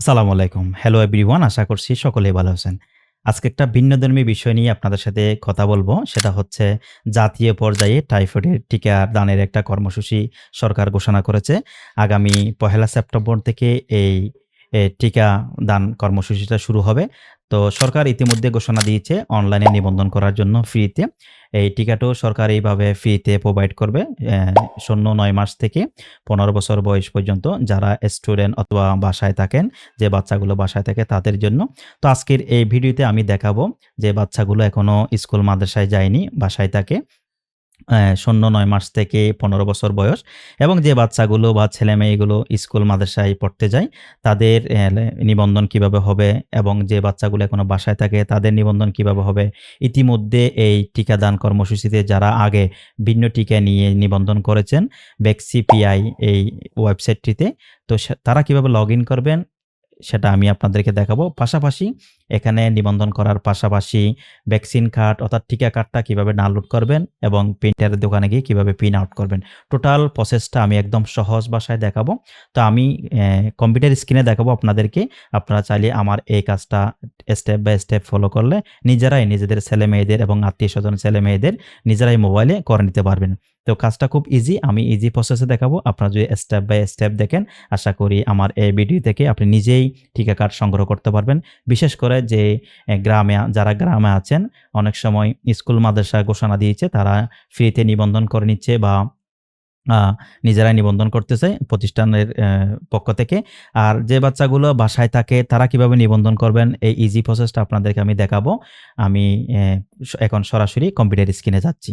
আসসালামু আলাইকুম। Hello everyone আশা করছি সকলেই ভালো আছেন। আজকে একটা ভিন্নধর্মী বিষয় নিয়ে আপনাদের সাথে কথা বলব। সেটা হচ্ছে জাতীয় পর্যায়ে টাইফয়েডের টিকা দানের একটা কর্মসূচি সরকার ঘোষণা করেছে। আগামী পহেলা সেপ্টেম্বর থেকে এই টিকা দান কর্মসূচিটা শুরু হবে। তো সরকার ইতিমধ্যে ঘোষণা দিয়েছে অনলাইনে নিবন্ধন করার জন্য ফ্রিতে। এই টিকাটাও সরকার এইভাবে ফ্রিতে প্রোভাইড করবে। শূন্য নয় মাস থেকে ১৫ বছর বয়স পর্যন্ত যারা স্টুডেন্ট অথবা বাসায় থাকেন, যে বাচ্চাগুলো বাসায় থাকে তাদের জন্য। তো আজকের এই ভিডিওতে আমি দেখাবো যে বাচ্চাগুলো এখনও স্কুল মাদ্রাসায় যায়নি, বাসায় থাকে। অ্যা শূন্য নয় মাস থেকে ১৫ বছর বয়স এবং যে বাচ্চাগুলো বা ছেলেমেয়েগুলো স্কুল, মাদ্রাসায় পড়তে যায়, তাদের নিবন্ধন কীভাবে হবে এবং যে বাচ্চাগুলো এখনও বাসায় থাকে, তাদের নিবন্ধন কীভাবে হবে। ইতিমধ্যে এই টিকাদান কর্মসূচিতে যারা আগে ভিন্ন টিকা নিয়ে নিবন্ধন করেছেন ভ্যাকসিপিআই এই ওয়েবসাইটটিতে, তো তারা কীভাবে লগইন করবেন সেটা আমি আপনাদেরকে দেখাবো। পাশাপাশি এখানে নিবন্ধন করার পাশাপাশি ভ্যাকসিন কার্ড অর্থাৎ টিকা কার্ডটা কীভাবে ডাউনলোড করবেন এবং প্রিন্টারের দোকানে গিয়ে কীভাবে প্রিন্ট আউট করবেন। টোটাল প্রসেসটা আমি একদম সহজ ভাষায় দেখাবো। তো আমি কম্পিউটার স্ক্রিনে দেখাবো আপনাদেরকে। আপনারা চাইলে আমার এই কাজটা স্টেপ বাই স্টেপ ফলো করলে নিজেরাই নিজেদের ছেলেমেয়েদের এবং আত্মীয় স্বজন ছেলে মেয়েদের নিজেরাই মোবাইলে করে নিতে পারবেন। তো কাজটা খুব ইজি। আমি ইজি প্রসেসে দেখাবো। আপনারা যদি স্টেপ বাই স্টেপ দেখেন, আশা করি আমার এই ভিডিও থেকে আপনি নিজেই টিকা কার্ড সংগ্রহ করতে পারবেন। বিশেষ করে যে গ্রামে, যারা গ্রামে আছেন, অনেক সময় স্কুল, মাদ্রাসা ঘোষণা দিয়েছে, তারা ফ্রিতে নিবন্ধন করে নিচ্ছে বা নিজেরাই নিবন্ধন করতেছে প্রতিষ্ঠানের পক্ষ থেকে। আর যে বাচ্চাগুলো বাসায় থাকে, তারা কীভাবে নিবন্ধন করবেন, এই ইজি প্রসেসটা আপনাদেরকে আমি দেখাবো। আমি এখন সরাসরি কম্পিউটার স্ক্রিনে যাচ্ছি।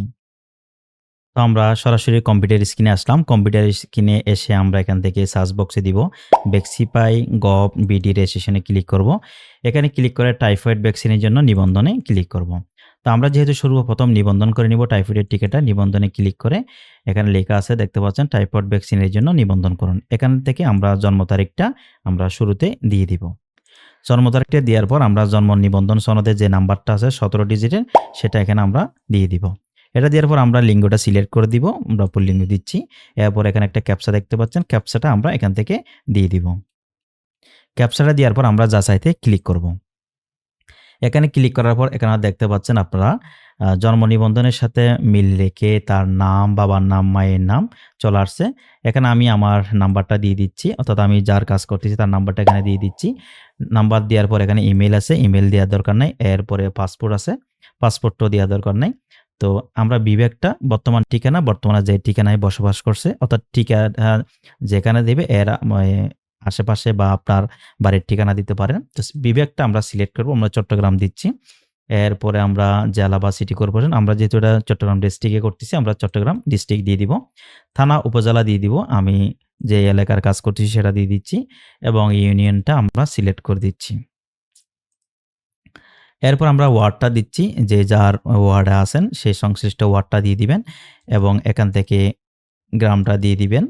তো আমরা সরাসরি কম্পিউটার স্ক্রিনে আসলাম। কম্পিউটার স্ক্রিনে এসে আমরা এখান থেকে সার্চ বক্সে দিব ভ্যাক্সিপাই গভ বিডি রেজিস্ট্রেশনে ক্লিক করব। এখানে ক্লিক করে টাইফয়েড ভ্যাকসিনের জন্য নিবন্ধনে ক্লিক করব। তো আমরা যেহেতু সর্বপ্রথম নিবন্ধন করে নিব টাইফয়েডের টিকাটা, নিবন্ধনে ক্লিক করে এখানে লেখা আছে, দেখতে পাচ্ছেন টাইফয়েড ভ্যাকসিনের জন্য নিবন্ধন করুন। এখান থেকে আমরা জন্ম তারিখটা আমরা শুরুতে দিয়ে দিব। জন্ম তারিখটা দেওয়ার পর আমরা জন্ম নিবন্ধন সনদের যে নাম্বারটা আছে ১৭ ডিজিটের সেটা এখানে আমরা দিয়ে দিব। এটা দেওয়ার পর আমরা লিঙ্গটা সিলেক্ট করে দিব। আমরা পুল্লিঙ্গ দিচ্ছি। এরপর এখানে একটা ক্যাপসা দেখতে পাচ্ছেন। ক্যাপসাটা আমরা এখান থেকে দিয়ে দিব। ক্যাপসাটা দেওয়ার পর আমরা যাচাইতে ক্লিক করব। এখানে ক্লিক করার পর এখানে দেখতে পাচ্ছেন আপনারা জন্ম নিবন্ধনের সাথে মিল রেখে তার নাম, বাবার নাম, মায়ের নাম চলে আসছে। এখানে আমি আমার নাম্বারটা দিয়ে দিচ্ছি। অর্থাৎ আমি যার কাজ করতেছি তার নাম্বারটা এখানে দিয়ে দিচ্ছি। নাম্বার দেওয়ার পর এখানে ইমেল আছে। ইমেল দেওয়ার দরকার নাই। এরপরে পাসপোর্ট আছে। পাসপোর্টটাও দেওয়ার দরকার নাই। তো আমরা বিবেকটা বর্তমান ঠিকানা, বর্তমানে যে ঠিকানায় বসবাস করছে অর্থাৎ ঠিকানা যেখানে দেবে এর আশেপাশে বা আপনার বাড়ির ঠিকানা দিতে পারেন। তো বিবেকটা আমরা সিলেক্ট করব। আমরা চট্টগ্রাম দিচ্ছি। এরপরে আমরা জেলা বা সিটি কর্পোরেশন আমরা যেহেতু এটা চট্টগ্রাম ডিস্ট্রিক্টে করতেছি আমরা চট্টগ্রাম ডিস্ট্রিক্ট দিয়ে দিব। থানা, উপজেলা দিয়ে দিব। আমি যে এলাকার কাজ করতেছি সেটা দিয়ে দিচ্ছি এবং ইউনিয়নটা আমরা সিলেক্ট করে দিচ্ছি। এরপর আমরা ওয়ার্ডটা দিচ্ছি। যে যার ওয়ার্ডে আছেন সেই সংশ্লিষ্ট ওয়ার্ডটা দিয়ে দিবেন এবং এখান থেকে গ্রামটা দিয়ে দিবেন।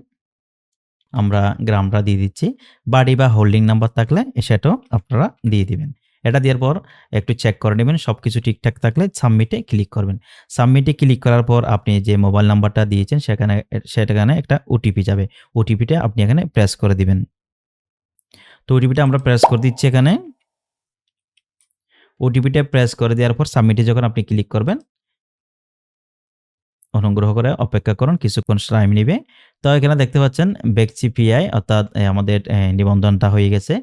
আমরা গ্রামটা দিয়ে দিচ্ছি। বাড়ি বা হোল্ডিং নাম্বার থাকলে সেটাও আপনারা দিয়ে দিবেন। এটা দেওয়ার পর একটু চেক করে নেবেন সব কিছু ঠিকঠাক থাকলে সাবমিটে ক্লিক করবেন। সাবমিটে ক্লিক করার পর আপনি যে মোবাইল নাম্বারটা দিয়েছেন সেখানে সেখানে একটা ওটিপি যাবে। ওটিপিটা আপনি এখানে প্রেস করে দিবেন। তো ওটিপিটা আমরা প্রেস করে দিচ্ছি এখানে। ওটিপিটা প্রেস করে দেওয়ার পর সাবমিটে যখন আপনি ক্লিক করবেন, অনুগ্রহ করে অপেক্ষা করুন। কিছুক্ষণ টাইম নিবে। তো এখানে দেখতে পাচ্ছেন ভ্যাকসিপিআই অর্থাৎ আমাদের নিবন্ধনটা হয়ে গেছে।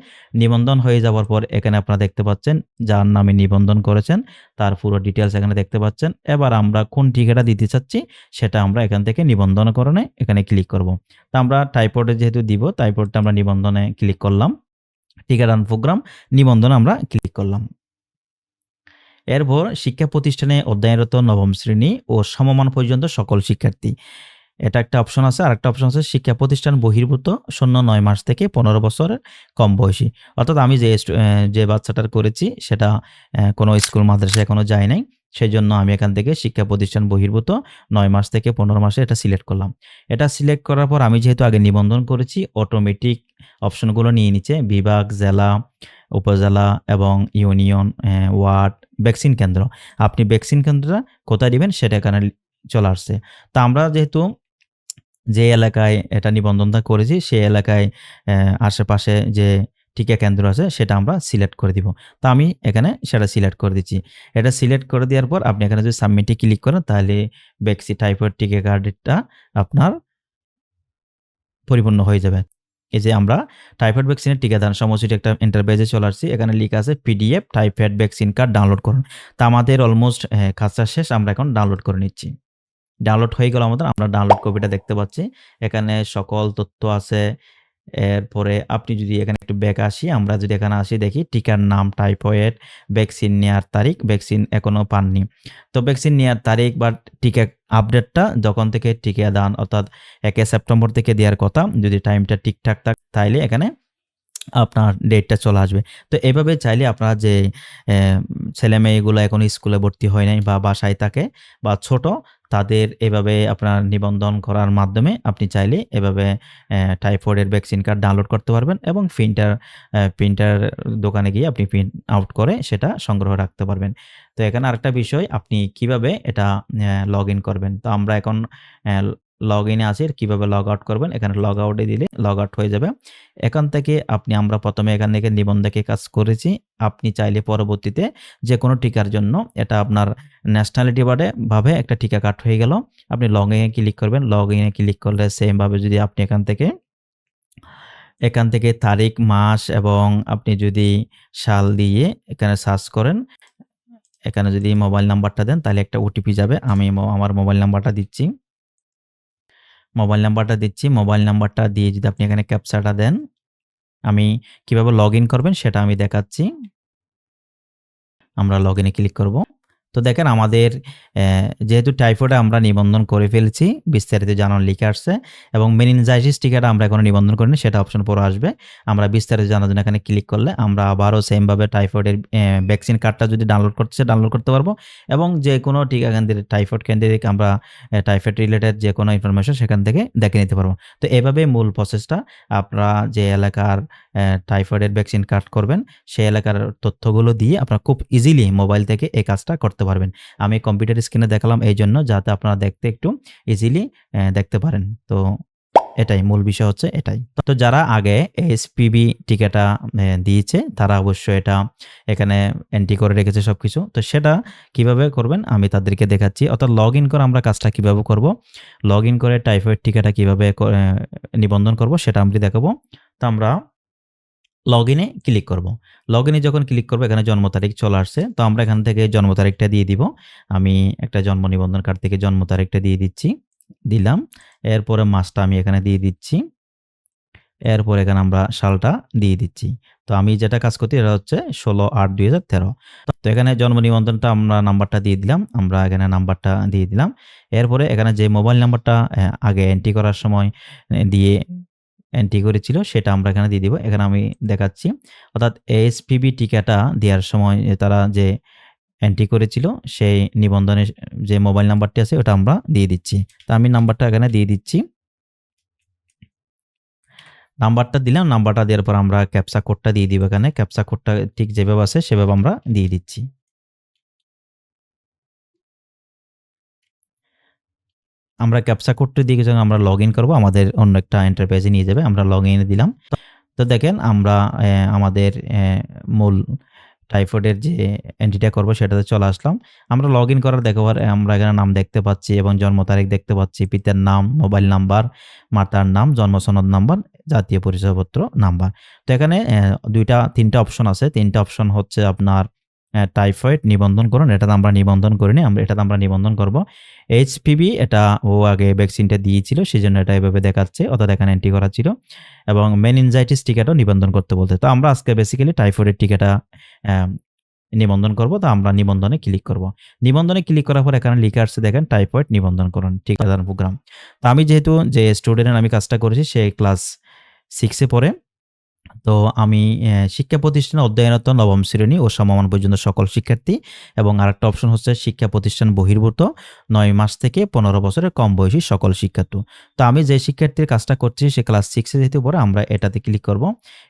নিবন্ধন হয়ে যাওয়ার পর এখানে আপনারা দেখতে পাচ্ছেন, যার নামে নিবন্ধন করেছেন, তার পুরো ডিটেলস এখানে দেখতে পাচ্ছেন। এবার আমরা কোন টিকাটা দিতে চাচ্ছি, সেটা আমরা এখান থেকে নিবন্ধনকরণে এখানে ক্লিক করব। তো আমরা টাইফয়েডে যেহেতু দিব টাইফয়েডটা আমরা নিবন্ধনে ক্লিক করলাম। টিকাদান প্রোগ্রাম নিবন্ধনে আমরা ক্লিক করলাম। এরপর শিক্ষা প্রতিষ্ঠানে অধ্যয়নরত নবম শ্রেণি ও সমমান পর্যন্ত সকল শিক্ষার্থী। এটা একটা অপশন আছে। আরেকটা অপশন আছে শিক্ষা প্রতিষ্ঠান বহির্ভূত শূন্য নয় মাস থেকে ১৫ বছরের কম বয়সী। অর্থাৎ আমি যে যে বাচ্চাটার করেছি সেটা কোনো স্কুল মাদ্রাসায় এখনও যায় নাই। সেই জন্য আমি এখান থেকে শিক্ষা প্রতিষ্ঠান বহির্ভূত নয় মাস থেকে ১৫ মাসে এটা সিলেক্ট করলাম। এটা সিলেক্ট করার পর আমি যেহেতু আগে নিবন্ধন করেছি অটোমেটিক অপশনগুলো নিয়ে নিচ্ছে। বিভাগ, জেলা, উপজেলা এবং ইউনিয়ন, ওয়ার্ড, ভ্যাকসিন কেন্দ্র। আপনি ভ্যাকসিন কেন্দ্রটা কোথায় দিবেন সেটা এখানে চলে আসছে। তা আমরা যেহেতু যে এলাকায় এটা নিবন্ধনটা করেছি সেই এলাকায় আশেপাশে যে টিকা কেন্দ্র আছে সেটা আমরা সিলেক্ট করে দিব। তো আমি এখানে সেটা সিলেক্ট করে দিচ্ছি। এটা সিলেক্ট করে দেওয়ার পর আপনি এখানে যদি সাবমিটে ক্লিক করেন তাহলে ভ্যাকসি টাইফয়েড টিকা কার্ডটা আপনার পরিপূর্ণ হয়ে যাবে। এই যে আমরা টাইফয়েড ভ্যাকসিনের টিকাদান সময়সূচি একটা ইন্টারভেজে চলে আসছি। এখানে লিখা আছে PDF typhoid vaccine card download করুন। তা আমাদের অলমোস্ট কাজটা শেষ। আমরা এখন ডাউনলোড করে নিচ্ছি। ডাউনলোড হয়ে গেল আমাদের। আমরা ডাউনলোড কপিটা দেখতে পাচ্ছি। এখানে সকল তথ্য আছে। এরপরে আপনি যদি এখানে একটু ব্যাক আসি, আমরা যদি এখানে আসি দেখি টিকার নাম, টাইফয়েড, ভ্যাকসিন নেওয়ার তারিখ, ভ্যাকসিন এখনও পাননি। তো ভ্যাকসিন নেওয়ার তারিখ বা টিকা আপডেটটা যখন থেকে টিকা দান অর্থাৎ ১ সেপ্টেম্বর থেকে দেওয়ার কথা যদি টাইমটা ঠিকঠাক থাক তাইলে এখানে আপনার ডেটটা চলে আসবে। তো এভাবে চাইলে আপনারা যে ছেলে মেয়েগুলো এখন স্কুলে ভর্তি হয় নাই বা বাসায় থাকে বা ছোট তাদের এভাবে আপনার নিবন্ধন করার মাধ্যমে আপনি চাইলে এভাবে টাইফয়েডের ভ্যাকসিন কার্ড ডাউনলোড করতে পারবেন এবং প্রিন্টার প্রিন্টার দোকানে গিয়ে আপনি প্রিন্ট আউট করে সেটা সংগ্রহ রাখতে পারবেন। তো এখানে আরেকটা বিষয়, আপনি কীভাবে এটা লগ ইন করবেন। তো আমরা এখন এ লগইনে আছি। কীভাবে লগ আউট করবেন। এখানে লগ আউটে দিলে লগ আউট হয়ে যাবে। এখান থেকে আপনি আমরা ১ম এ এখান থেকে নিবন্ধকে কাজ করেছি। আপনি চাইলে পরবর্তীতে যেকোনো টিকার জন্য এটা আপনার ন্যাশনালিটি বাডে ভাবে একটা টিকা কার্ড হয়ে গেল। আপনি লগইনে ক্লিক করবেন। লগইনে ক্লিক করলে সেম ভাবে যদি আপনি এখান থেকে এখান থেকে তারিখ, মাস এবং আপনি যদি সাল দিয়ে এখানে সার্চ করেন। এখানে যদি মোবাইল নাম্বারটা দেন তাহলে একটা ওটিপি যাবে। আমি আমার মোবাইল নাম্বারটা দিচ্ছি। মোবাইল নাম্বারটা দিচ্ছি। মোবাইল নাম্বারটা দিয়ে যদি আপনি এখানে ক্যাপচাটা দেন, আমি কীভাবে লগ করবেন সেটা আমি দেখাচ্ছি। আমরা লগ ক্লিক করব। তো দেখেন আমাদের যেহেতু টাইফয়েডে আমরা নিবন্ধন করে ফেলছি বিস্তারিত জানানো লিখে আসছে এবং মেনিনজাইটিস টিকাটা আমরা এখনও নিবন্ধন করিনি সেটা অপশন পরে আসবে। আমরা বিস্তারিত জানার জন্য এখানে ক্লিক করলে আমরা আবারও সেমভাবে টাইফয়েডের ভ্যাকসিন কার্ডটা যদি ডাউনলোড করতে ডাউনলোড করতে পারব এবং যে কোনো টিকা কেন্দ্রের টাইফয়েড কেন্দ্রে থেকে আমরা টাইফয়েড রিলেটেড যে কোনো ইনফরমেশন সেখান থেকে দেখে নিতে পারব। তো এভাবে মূল প্রসেসটা আপনারা যে এলাকার টাইফয়েডের ভ্যাকসিন কার্ড করবেন, সেই এলাকার তথ্যগুলো দিয়ে আপনারা খুব ইজিলি মোবাইল থেকে এই কাজটা করতে পারবেন। আমি কম্পিউটার স্ক্রিনে দেখালাম এই জন্য যাতে আপনারা দেখতে একটু ইজিলি দেখতে পারেন। তো এটাই মূল বিষয় হচ্ছে এটাই। তো যারা আগে এসপিবি টিকাটা দিয়েছে, তারা অবশ্যই এটা এখানে এন্ট্রি করে রেখেছে সবকিছু। তো সেটা কীভাবে করবেন আমি তাদেরকে দেখাচ্ছি। অর্থাৎ লগ ইন করে আমরা কাজটা কীভাবে করব। লগ ইন করে টাইফয়েড টিকাটা কীভাবে নিবন্ধন করব সেটা আমি দেখাবো। তো আমরা লগইনে ক্লিক করব। লগইনে যখন ক্লিক করব, এখানে জন্ম তারিখ চলে আসছে। তো আমরা এখান থেকে জন্ম তারিখটা দিয়ে দিব। আমি একটা জন্ম নিবন্ধন কার্ড থেকে জন্ম তারিখটা দিয়ে দিচ্ছি। দিলাম। এরপরে মাসটা আমি এখানে দিয়ে দিচ্ছি। এরপর এখানে আমরা সালটা দিয়ে দিচ্ছি। তো আমি যেটা কাজ করছি এটা হচ্ছে ১৬/৮/২০১৩ তো এখানে জন্ম নিবন্ধনটা আমরা নাম্বারটা দিয়ে দিলাম। আমরা এখানে নাম্বারটা দিয়ে দিলাম। এরপরে এখানে যে মোবাইল নাম্বারটা এ আগে এন্ট্রি করার সময় দিয়ে এন্ট্রি করেছিল, সেটা আমরা এখানে দিয়ে দিব। এখানে আমি দেখাচ্ছি। অর্থাৎ এসপিবি টিকাটা দেওয়ার সময় তারা যে এন্ট্রি করেছিল, সেই নিবন্ধনের যে মোবাইল নাম্বারটি আছে, ওটা আমরা দিয়ে দিচ্ছি। তো আমি নাম্বারটা এখানে দিয়ে দিচ্ছি। নাম্বারটা দিলাম। নাম্বারটা দেওয়ার পর আমরা ক্যাপচা কোডটা দিয়ে দিব এখানে। ক্যাপচা কোডটা ঠিক যেভাবে আছে, সেভাবে আমরা দিয়ে দিচ্ছি। আমরা ক্যাপচা কোডটা দিয়ে যখন আমরা লগ ইন করব আমাদের অন্য একটা ইন্টারফেসে নিয়ে যাবে। আমরা লগ ইনে দিলাম। তো দেখেন আমরা আমাদের মূল টাইফয়েডের যে এন্ট্রিটা করব সেটাতে চলে আসলাম। আমরা লগ ইন করার দেখাবার আমরা এখানে নাম দেখতে পাচ্ছি এবং জন্ম তারিখ দেখতে পাচ্ছি, পিতার নাম, মোবাইল নাম্বার, মাতার নাম, জন্ম সনদ নাম্বার, জাতীয় পরিচয়পত্র নাম্বার। তো এখানে দুইটা ২ টা ৩ টা অপশন আছে। ৩ টা অপশন হচ্ছে আপনার টাইফয়েড নিবন্ধন করুন। এটাতে আমরা নিবন্ধন করিনি। আমরা এটাতে আমরা নিবন্ধন করব। এইচপিভি এটা ও আগে ভ্যাকসিনটা দিয়েছিল সেই জন্য এটা এভাবে দেখাচ্ছে, অর্থাৎ এখানে এন্ট্রি করা ছিল এবং মেনিনজাইটিস টিকাটাও নিবন্ধন করতে বলতে তো আমরা আজকে বেসিক্যালি টাইফয়েডের টিকাটা নিবন্ধন করব। তো আমরা নিবন্ধনে ক্লিক করব। নিবন্ধনে ক্লিক করার পর এখানে লিখে আসছে, দেখেন টাইফয়েড নিবন্ধন করুন টিকাদান প্রোগ্রাম। তো আমি যেহেতু যে স্টুডেন্টের আমি কাজটা করেছি, সে ক্লাস ৬ এ পড়ে। তো আমি শিক্ষা প্রতিষ্ঠানে অধ্যয়নরত নবম শ্রেণি ও সমমান পর্যন্ত সকল শিক্ষার্থী এবং আরেকটা অপশন হচ্ছে শিক্ষা প্রতিষ্ঠান বহির্ভূত নয় মাস থেকে ১৫ বছরের কম বয়সী সকল শিক্ষার্থী। তো আমি যে শিক্ষার্থীর কাজটা করছি সে ক্লাস 6 এ যেহেতু পড়ে, আমরা এটাতে ক্লিক করব।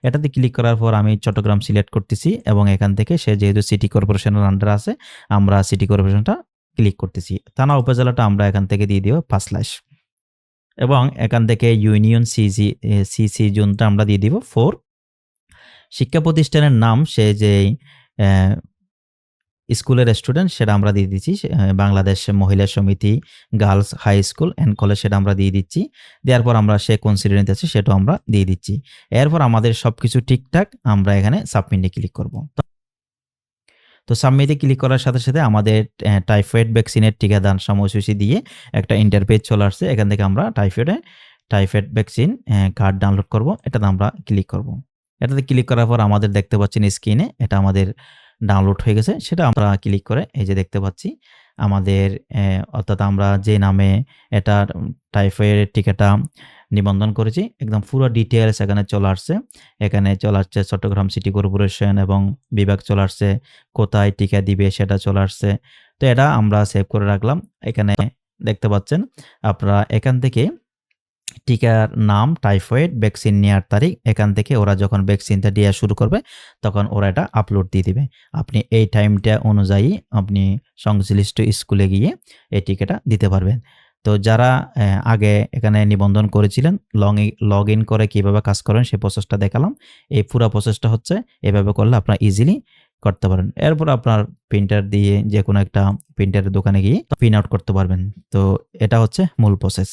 এটাতে ক্লিক করার পর আমি চট্টগ্রাম সিলেক্ট করতেছি এবং এখান থেকে সে যেহেতু সিটি কর্পোরেশনের আন্ডারে আছে, আমরা সিটি কর্পোরেশনটা ক্লিক করতেছি। থানা উপজেলাটা আমরা এখান থেকে দিয়ে দিব পাঁচলাইশ এবং এখান থেকে ইউনিয়ন সিজি সিসি জোনটা আমরা দিয়ে দিব ৪ শিক্ষা প্রতিষ্ঠানের নাম সে অ্যা স্কুলের স্টুডেন্ট সেটা আমরা দিয়ে দিচ্ছি। Bangladesh Mahila Samiti girls high school and college সেটা আমরা দিয়ে দিচ্ছি। দেওয়ার পর আমরা সে কোন শ্রেণীতে আছে সেটাও আমরা দিয়ে দিচ্ছি। এরপর আমাদের সবকিছু ঠিকঠাক আমরা এখানে সাবমিটে ক্লিক করব। তো সাবমিটে ক্লিক করার সাথে, সাথে আমাদের টাইফয়েড ভ্যাকসিনের টিকাদান সময়সূচি দিয়ে একটা ইন্টারপেজ চলে আসছে। এখান থেকে আমরা টাইফয়েডে টাইফয়েড ভ্যাকসিন কার্ড ডাউনলোড করব। এটাতে আমরা ক্লিক করব। এটাতে ক্লিক করার পর আমাদের দেখতে পাচ্ছেন স্ক্রিনে এটা আমাদের ডাউনলোড হয়ে গেছে। সেটা আমরা ক্লিক করে এই যে দেখতে পাচ্ছি, আমাদের অর্থাৎ আমরা যে নামে এটা টাইফয়েডের টিকাটা নিবন্ধন করেছি, একদম পুরো ডিটেলস এখানে চলে আসছে। এখানে চলে আসছে চট্টগ্রাম সিটি কর্পোরেশন এবং বিভাগ চলে আসছে। কোথায় টিকা দিবে সেটা চলে আসছে। তো এটা আমরা সেভ করে রাখলাম। এখানে দেখতে পাচ্ছেন, আপনারা এখান থেকে টিকার নাম, টাইফয়েড, ভ্যাকসিন নেওয়ার তারিখ এখান থেকে ওরা যখন ভ্যাকসিনটা দেওয়া শুরু করবে তখন ওরা এটা আপলোড দিয়ে দেবে আপনি এই টাইমটা অনুযায়ী আপনি সংশ্লিষ্ট স্কুলে গিয়ে এই টিকাটা দিতে পারবেন। তো যারা আগে এখানে নিবন্ধন করেছিলেন লং লগ ইন করে কীভাবে কাজ করেন সেই প্রসেসটা দেখালাম। এই পুরা প্রসেসটা হচ্ছে এভাবে করলে আপনারা ইজিলি করতে পারেন। এরপর আপনার প্রিন্টার দিয়ে যে কোনো একটা প্রিন্টারের দোকানে গিয়ে প্রিন্ট আউট করতে পারবেন। তো এটা হচ্ছে মূল প্রসেস।